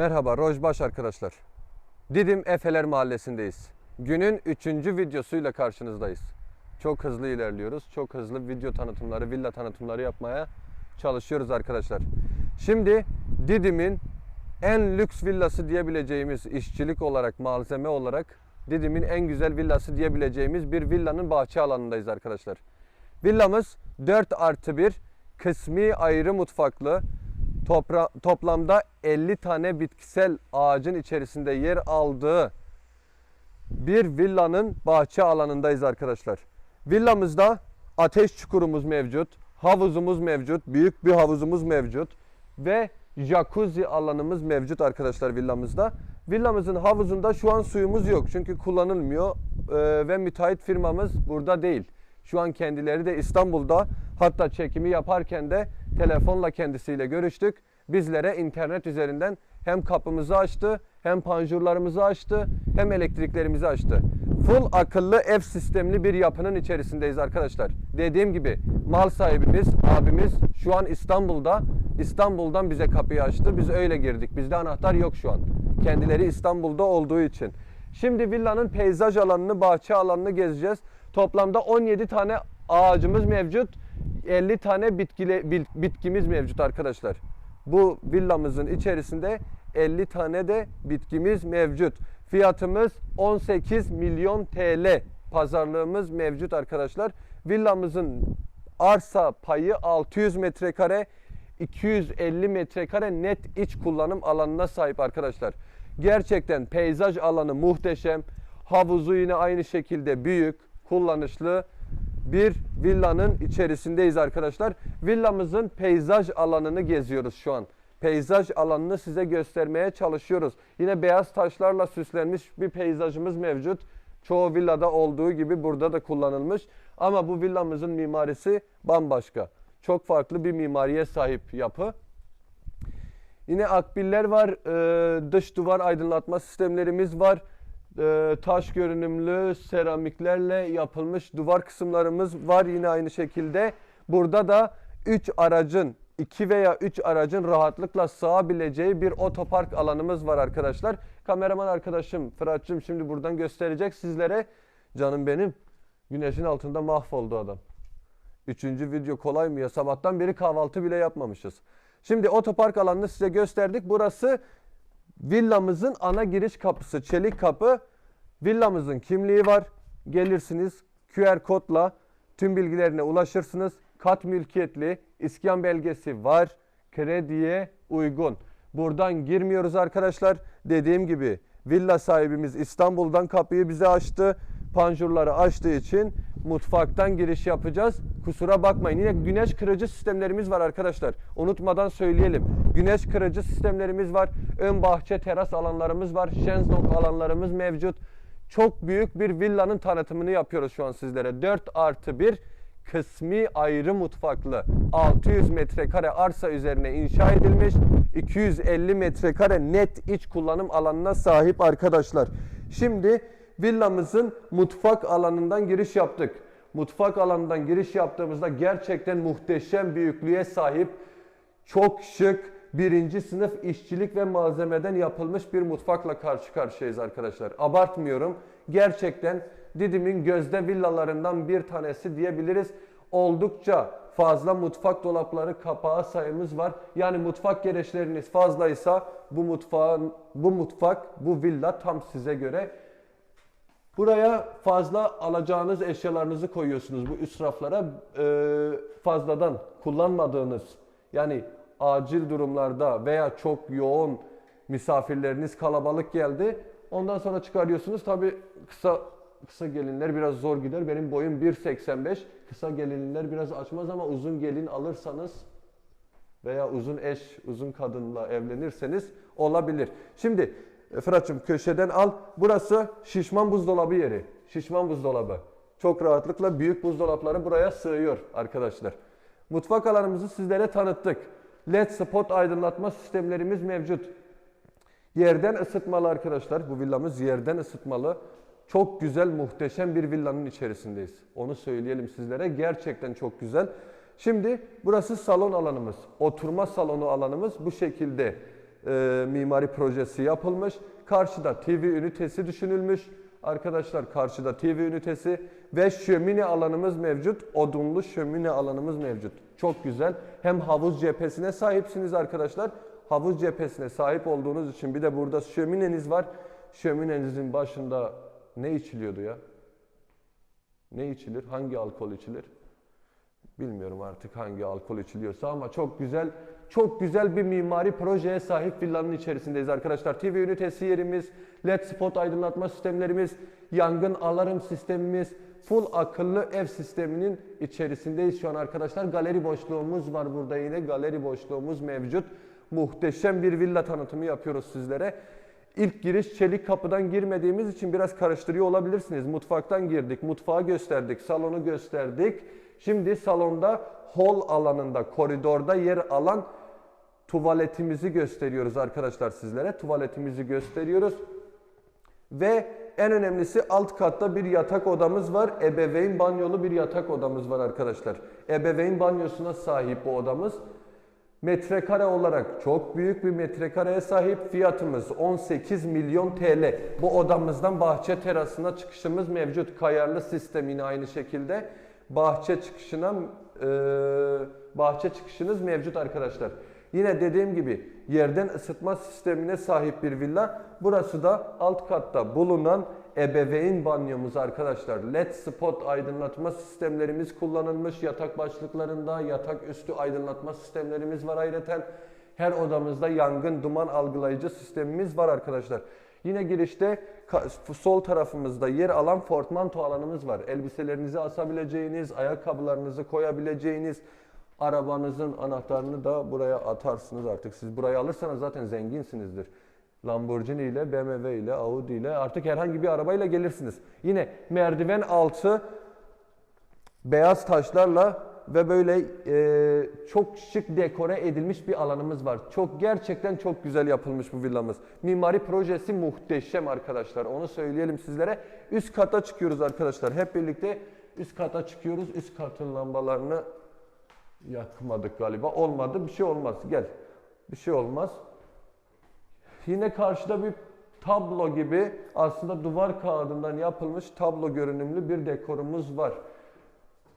Merhaba Rojbaş arkadaşlar. Didim Efeler Mahallesi'ndeyiz. Günün üçüncü videosuyla karşınızdayız. Çok hızlı ilerliyoruz. Çok hızlı video tanıtımları, villa tanıtımları yapmaya çalışıyoruz arkadaşlar. Şimdi Didim'in en lüks villası diyebileceğimiz işçilik olarak, malzeme olarak Didim'in en güzel villası diyebileceğimiz bir villanın bahçe alanındayız arkadaşlar. Villamız 4 artı 1 kısmi ayrı mutfaklı topra- toplamda 50 tane bitkisel ağacın içerisinde yer aldığı bir villanın bahçe alanındayız arkadaşlar. Villamızda ateş çukurumuz mevcut, havuzumuz mevcut, büyük bir havuzumuz mevcut ve jacuzzi alanımız mevcut arkadaşlar villamızda. Villamızın havuzunda şu an suyumuz yok çünkü kullanılmıyor Ee, ve müteahhit firmamız burada değil. Şu an kendileri de İstanbul'da hatta çekimi yaparken de telefonla kendisiyle görüştük. Bizlere internet üzerinden hem kapımızı açtı, hem panjurlarımızı açtı, hem elektriklerimizi açtı. Full akıllı ev sistemli bir yapının içerisindeyiz arkadaşlar. Dediğim gibi mal sahibimiz, abimiz şu an İstanbul'da. İstanbul'dan bize kapıyı açtı. Biz öyle girdik. Bizde anahtar yok şu an. Kendileri İstanbul'da olduğu için. Şimdi villanın peyzaj alanını, bahçe alanını gezeceğiz. Toplamda 17 tane ağacımız mevcut. 50 tane bitkile, bitkimiz mevcut arkadaşlar. Bu villamızın içerisinde 50 tane de bitkimiz mevcut. Fiyatımız 18 milyon TL. Pazarlığımız mevcut arkadaşlar. Villamızın arsa payı 600 metrekare, 250 metrekare net iç kullanım alanına sahip arkadaşlar. Gerçekten peyzaj alanı muhteşem. Havuzu yine aynı şekilde büyük, kullanışlı bir villanın içerisindeyiz arkadaşlar. Villamızın peyzaj alanını geziyoruz şu an. Peyzaj alanını size göstermeye çalışıyoruz. Yine beyaz taşlarla süslenmiş bir peyzajımız mevcut. Çoğu villada olduğu gibi burada da kullanılmış. Ama bu villamızın mimarisi bambaşka. Çok farklı bir mimariye sahip yapı. Yine akbiller var, e, dış duvar aydınlatma sistemlerimiz var. E, taş görünümlü seramiklerle yapılmış duvar kısımlarımız var yine aynı şekilde. Burada da 3 aracın 2 veya 3 aracın rahatlıkla sığabileceği bir otopark alanımız var arkadaşlar. Kameraman arkadaşım Fırat'cığım şimdi buradan gösterecek sizlere. Canım benim güneşin altında mahvoldu adam. Üçüncü video kolay mı ya? Sabahtan beri kahvaltı bile yapmamışız. Şimdi otopark alanını size gösterdik. Burası villamızın ana giriş kapısı. Çelik kapı. Villamızın kimliği var. Gelirsiniz QR kodla tüm bilgilerine ulaşırsınız. Kat mülkiyetli, iskan belgesi var. Krediye uygun. Buradan girmiyoruz arkadaşlar. Dediğim gibi villa sahibimiz İstanbul'dan kapıyı bize açtı. Panjurları açtığı için mutfaktan giriş yapacağız. Kusura bakmayın. Yine güneş kırıcı sistemlerimiz var arkadaşlar. Unutmadan söyleyelim. Güneş kırıcı sistemlerimiz var. Ön bahçe teras alanlarımız var. Şenzong alanlarımız mevcut. Çok büyük bir villanın tanıtımını yapıyoruz şu an sizlere. 4 artı 1 kısmi ayrı mutfaklı 600 metrekare arsa üzerine inşa edilmiş 250 metrekare net iç kullanım alanına sahip arkadaşlar. Şimdi villamızın mutfak alanından giriş yaptık. Mutfak alanından giriş yaptığımızda gerçekten muhteşem büyüklüğe sahip çok şık birinci sınıf işçilik ve malzemeden yapılmış bir mutfakla karşı karşıyayız arkadaşlar. Abartmıyorum. Gerçekten Didim'in gözde villalarından bir tanesi diyebiliriz. Oldukça fazla mutfak dolapları kapağı sayımız var. Yani mutfak gereçleriniz fazlaysa bu mutfağın bu mutfak bu villa tam size göre. Buraya fazla alacağınız eşyalarınızı koyuyorsunuz bu üst raflara. Ee, fazladan kullanmadığınız yani acil durumlarda veya çok yoğun misafirleriniz kalabalık geldi. Ondan sonra çıkarıyorsunuz. Tabi kısa kısa gelinler biraz zor gider. Benim boyum 1.85. Kısa gelinler biraz açmaz ama uzun gelin alırsanız veya uzun eş, uzun kadınla evlenirseniz olabilir. Şimdi e, Fırat'cığım köşeden al. Burası şişman buzdolabı yeri. Şişman buzdolabı. Çok rahatlıkla büyük buzdolapları buraya sığıyor arkadaşlar. Mutfak alanımızı sizlere tanıttık. LED spot aydınlatma sistemlerimiz mevcut. Yerden ısıtmalı arkadaşlar. Bu villamız yerden ısıtmalı. Çok güzel, muhteşem bir villanın içerisindeyiz. Onu söyleyelim sizlere. Gerçekten çok güzel. Şimdi burası salon alanımız. Oturma salonu alanımız bu şekilde e, mimari projesi yapılmış. Karşıda TV ünitesi düşünülmüş. Arkadaşlar karşıda TV ünitesi ve şömine alanımız mevcut. Odunlu şömine alanımız mevcut. Çok güzel. Hem havuz cephesine sahipsiniz arkadaşlar. Havuz cephesine sahip olduğunuz için bir de burada şömineniz var. Şöminenizin başında ne içiliyordu ya? Ne içilir? Hangi alkol içilir? Bilmiyorum artık hangi alkol içiliyorsa ama çok güzel çok güzel bir mimari projeye sahip villanın içerisindeyiz arkadaşlar. TV ünitesi yerimiz, LED spot aydınlatma sistemlerimiz, yangın alarm sistemimiz, full akıllı ev sisteminin içerisindeyiz şu an arkadaşlar. Galeri boşluğumuz var burada yine. Galeri boşluğumuz mevcut. Muhteşem bir villa tanıtımı yapıyoruz sizlere. İlk giriş çelik kapıdan girmediğimiz için biraz karıştırıyor olabilirsiniz. Mutfaktan girdik, mutfağı gösterdik, salonu gösterdik. Şimdi salonda hol alanında, koridorda yer alan tuvaletimizi gösteriyoruz arkadaşlar sizlere. Tuvaletimizi gösteriyoruz. Ve en önemlisi alt katta bir yatak odamız var. Ebeveyn banyolu bir yatak odamız var arkadaşlar. Ebeveyn banyosuna sahip bu odamız. Metrekare olarak çok büyük bir metrekareye sahip fiyatımız 18 milyon TL. Bu odamızdan bahçe terasına çıkışımız mevcut. Kayarlı sistem yine aynı şekilde. Bahçe çıkışına e, bahçe çıkışınız mevcut arkadaşlar. Yine dediğim gibi yerden ısıtma sistemine sahip bir villa. Burası da alt katta bulunan ebeveyn banyomuz arkadaşlar. LED spot aydınlatma sistemlerimiz kullanılmış. Yatak başlıklarında yatak üstü aydınlatma sistemlerimiz var ayrıca. Her odamızda yangın duman algılayıcı sistemimiz var arkadaşlar. Yine girişte sol tarafımızda yer alan portmanto alanımız var. Elbiselerinizi asabileceğiniz, ayakkabılarınızı koyabileceğiniz, arabanızın anahtarını da buraya atarsınız artık. Siz burayı alırsanız zaten zenginsinizdir. Lamborghini ile, BMW ile, Audi ile artık herhangi bir arabayla gelirsiniz. Yine merdiven altı beyaz taşlarla ve böyle e, çok şık dekore edilmiş bir alanımız var. Çok gerçekten çok güzel yapılmış bu villamız. Mimari projesi muhteşem arkadaşlar. Onu söyleyelim sizlere. Üst kata çıkıyoruz arkadaşlar. Hep birlikte üst kata çıkıyoruz. Üst katın lambalarını yakmadık galiba. Olmadı. Bir şey olmaz. Gel. Bir şey olmaz. Yine karşıda bir tablo gibi aslında duvar kağıdından yapılmış tablo görünümlü bir dekorumuz var.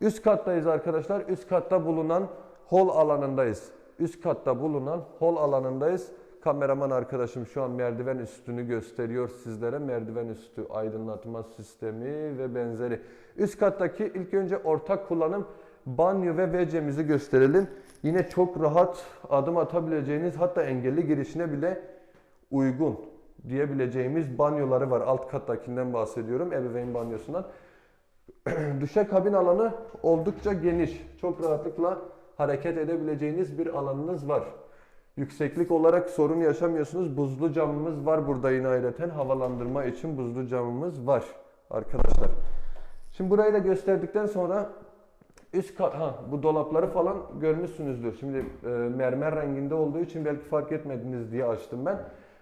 Üst kattayız arkadaşlar. Üst katta bulunan hol alanındayız. Üst katta bulunan hol alanındayız. Kameraman arkadaşım şu an merdiven üstünü gösteriyor sizlere. Merdiven üstü aydınlatma sistemi ve benzeri. Üst kattaki ilk önce ortak kullanım banyo ve WC'mizi gösterelim. Yine çok rahat adım atabileceğiniz hatta engelli girişine bile uygun diyebileceğimiz banyoları var. Alt kattakinden bahsediyorum. Ebeveyn banyosundan. Duşakabin alanı oldukça geniş. Çok rahatlıkla hareket edebileceğiniz bir alanınız var. Yükseklik olarak sorun yaşamıyorsunuz. Buzlu camımız var burada yine ayrıca. Havalandırma için buzlu camımız var arkadaşlar. Şimdi burayı da gösterdikten sonra üst kat, ha bu dolapları falan görmüşsünüzdür. Şimdi e, mermer renginde olduğu için belki fark etmediniz diye açtım ben.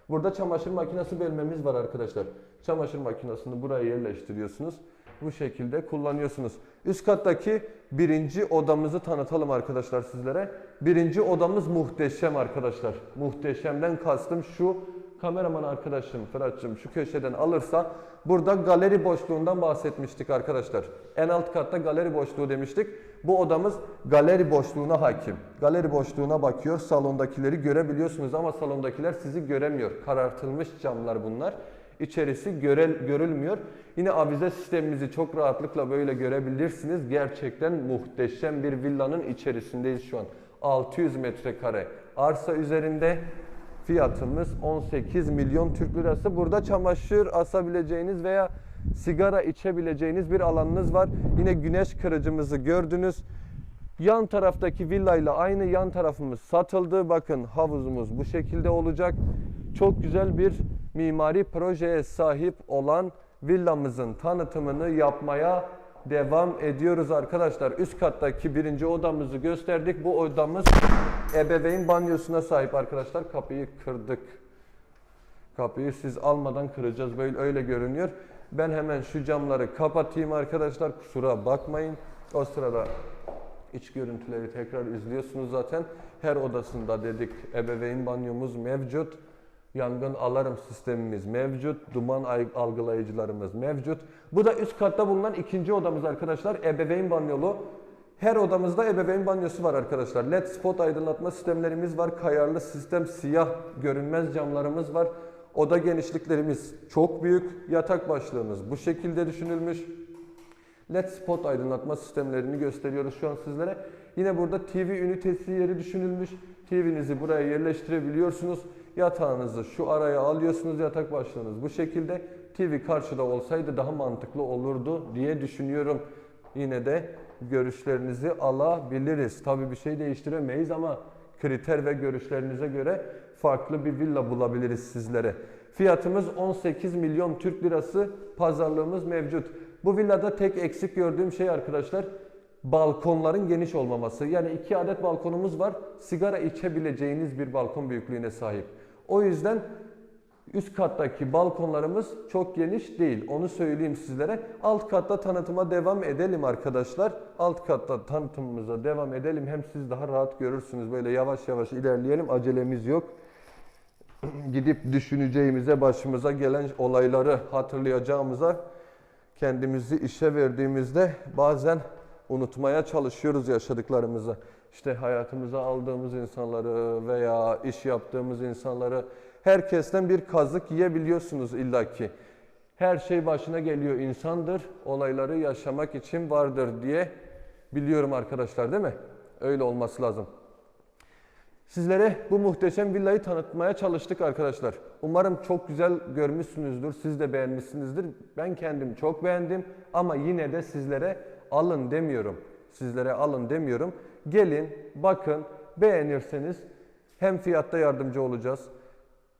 Burada çamaşır makinesi bölmemiz var arkadaşlar. Çamaşır makinesini buraya yerleştiriyorsunuz. Bu şekilde kullanıyorsunuz. Üst kattaki birinci odamızı tanıtalım arkadaşlar sizlere. Birinci odamız muhteşem arkadaşlar. Muhteşemden kastım şu kameraman arkadaşım Fırat'cığım şu köşeden alırsa burada galeri boşluğundan bahsetmiştik arkadaşlar. En alt katta galeri boşluğu demiştik. Bu odamız galeri boşluğuna hakim. Galeri boşluğuna bakıyor. Salondakileri görebiliyorsunuz ama salondakiler sizi göremiyor. Karartılmış camlar bunlar. İçerisi görel, görülmüyor. Yine avize sistemimizi çok rahatlıkla böyle görebilirsiniz. Gerçekten muhteşem bir villanın içerisindeyiz şu an. 600 metrekare arsa üzerinde fiyatımız 18 milyon Türk lirası. Burada çamaşır asabileceğiniz veya sigara içebileceğiniz bir alanınız var. Yine güneş kırıcımızı gördünüz. Yan taraftaki villayla aynı yan tarafımız satıldı. Bakın havuzumuz bu şekilde olacak. Çok güzel bir mimari projeye sahip olan villamızın tanıtımını yapmaya devam ediyoruz arkadaşlar. Üst kattaki birinci odamızı gösterdik. Bu odamız ebeveyn banyosuna sahip arkadaşlar. Kapıyı kırdık. Kapıyı siz almadan kıracağız. Böyle öyle görünüyor. Ben hemen şu camları kapatayım arkadaşlar. Kusura bakmayın. O sırada İç görüntüleri tekrar izliyorsunuz zaten. Her odasında dedik ebeveyn banyomuz mevcut. Yangın alarm sistemimiz mevcut. Duman ay- algılayıcılarımız mevcut. Bu da üst katta bulunan ikinci odamız arkadaşlar. Ebeveyn banyolu. Her odamızda ebeveyn banyosu var arkadaşlar. LED spot aydınlatma sistemlerimiz var. Kayarlı sistem siyah görünmez camlarımız var. Oda genişliklerimiz çok büyük. Yatak başlığımız bu şekilde düşünülmüş. LED spot aydınlatma sistemlerini gösteriyoruz şu an sizlere. Yine burada TV ünitesi yeri düşünülmüş. TV'nizi buraya yerleştirebiliyorsunuz. Yatağınızı şu araya alıyorsunuz. Yatak başlığınız bu şekilde. TV karşıda olsaydı daha mantıklı olurdu diye düşünüyorum. Yine de görüşlerinizi alabiliriz. Tabii bir şey değiştiremeyiz ama kriter ve görüşlerinize göre farklı bir villa bulabiliriz sizlere. Fiyatımız 18 milyon Türk lirası. Pazarlığımız mevcut. Bu villada tek eksik gördüğüm şey arkadaşlar balkonların geniş olmaması. Yani iki adet balkonumuz var. Sigara içebileceğiniz bir balkon büyüklüğüne sahip. O yüzden üst kattaki balkonlarımız çok geniş değil. Onu söyleyeyim sizlere. Alt katta tanıtıma devam edelim arkadaşlar. Alt katta tanıtımımıza devam edelim. Hem siz daha rahat görürsünüz. Böyle yavaş yavaş ilerleyelim. Acelemiz yok gidip düşüneceğimize, başımıza gelen olayları hatırlayacağımıza kendimizi işe verdiğimizde bazen unutmaya çalışıyoruz yaşadıklarımızı. İşte hayatımıza aldığımız insanları veya iş yaptığımız insanları herkesten bir kazık yiyebiliyorsunuz illaki. Her şey başına geliyor insandır, olayları yaşamak için vardır diye biliyorum arkadaşlar değil mi? Öyle olması lazım. Sizlere bu muhteşem villayı tanıtmaya çalıştık arkadaşlar. Umarım çok güzel görmüşsünüzdür. Siz de beğenmişsinizdir. Ben kendim çok beğendim ama yine de sizlere alın demiyorum. Sizlere alın demiyorum. Gelin, bakın, beğenirseniz hem fiyatta yardımcı olacağız.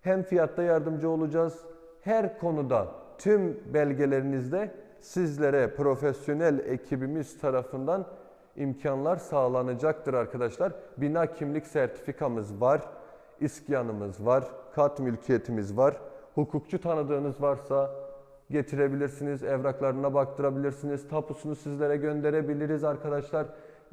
Hem fiyatta yardımcı olacağız. Her konuda tüm belgelerinizde sizlere profesyonel ekibimiz tarafından imkanlar sağlanacaktır arkadaşlar. Bina kimlik sertifikamız var, iskanımız var, kat mülkiyetimiz var. Hukukçu tanıdığınız varsa getirebilirsiniz, evraklarına baktırabilirsiniz, tapusunu sizlere gönderebiliriz arkadaşlar.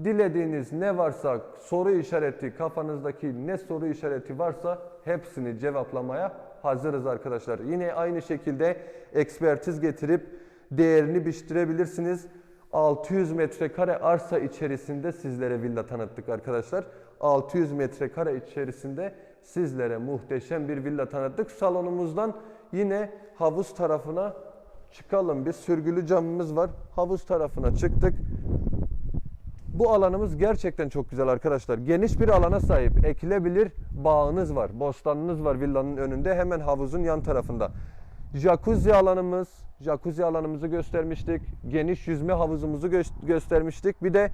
Dilediğiniz ne varsa soru işareti, kafanızdaki ne soru işareti varsa hepsini cevaplamaya hazırız arkadaşlar. Yine aynı şekilde ekspertiz getirip değerini biçtirebilirsiniz. 600 metrekare arsa içerisinde sizlere villa tanıttık arkadaşlar. 600 metrekare içerisinde sizlere muhteşem bir villa tanıttık. Salonumuzdan yine havuz tarafına çıkalım. Bir sürgülü camımız var. Havuz tarafına çıktık. Bu alanımız gerçekten çok güzel arkadaşlar. Geniş bir alana sahip. Ekilebilir bağınız var. Bostanınız var villanın önünde. Hemen havuzun yan tarafında. Jacuzzi alanımız, jacuzzi alanımızı göstermiştik. Geniş yüzme havuzumuzu gö- göstermiştik. Bir de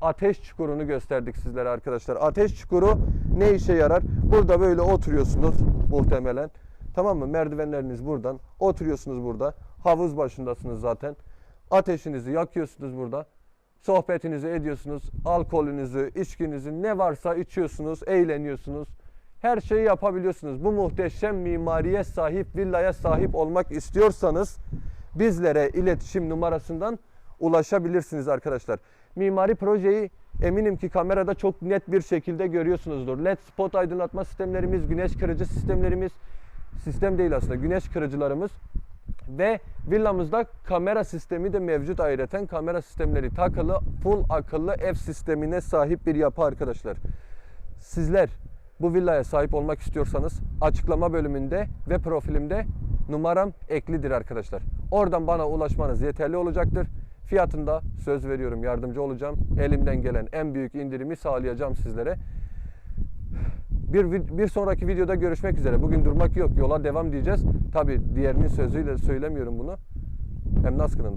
ateş çukurunu gösterdik sizlere arkadaşlar. Ateş çukuru ne işe yarar? Burada böyle oturuyorsunuz muhtemelen. Tamam mı? Merdivenleriniz buradan. Oturuyorsunuz burada. Havuz başındasınız zaten. Ateşinizi yakıyorsunuz burada. Sohbetinizi ediyorsunuz. Alkolünüzü, içkinizi ne varsa içiyorsunuz, eğleniyorsunuz. Her şeyi yapabiliyorsunuz. Bu muhteşem mimariye sahip, villaya sahip olmak istiyorsanız bizlere iletişim numarasından ulaşabilirsiniz arkadaşlar. Mimari projeyi eminim ki kamerada çok net bir şekilde görüyorsunuzdur. LED spot aydınlatma sistemlerimiz, güneş kırıcı sistemlerimiz, sistem değil aslında güneş kırıcılarımız ve villamızda kamera sistemi de mevcut ayrıca kamera sistemleri takılı full akıllı ev sistemine sahip bir yapı arkadaşlar. Sizler bu villaya sahip olmak istiyorsanız açıklama bölümünde ve profilimde numaram eklidir arkadaşlar. Oradan bana ulaşmanız yeterli olacaktır. Fiyatında söz veriyorum yardımcı olacağım. Elimden gelen en büyük indirimi sağlayacağım sizlere. Bir, bir sonraki videoda görüşmek üzere. Bugün durmak yok. Yola devam diyeceğiz. Tabi diğerinin sözüyle söylemiyorum bunu. Hem nasıl kılın,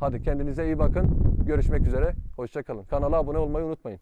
Hadi kendinize iyi bakın. Görüşmek üzere. Hoşçakalın. Kanala abone olmayı unutmayın.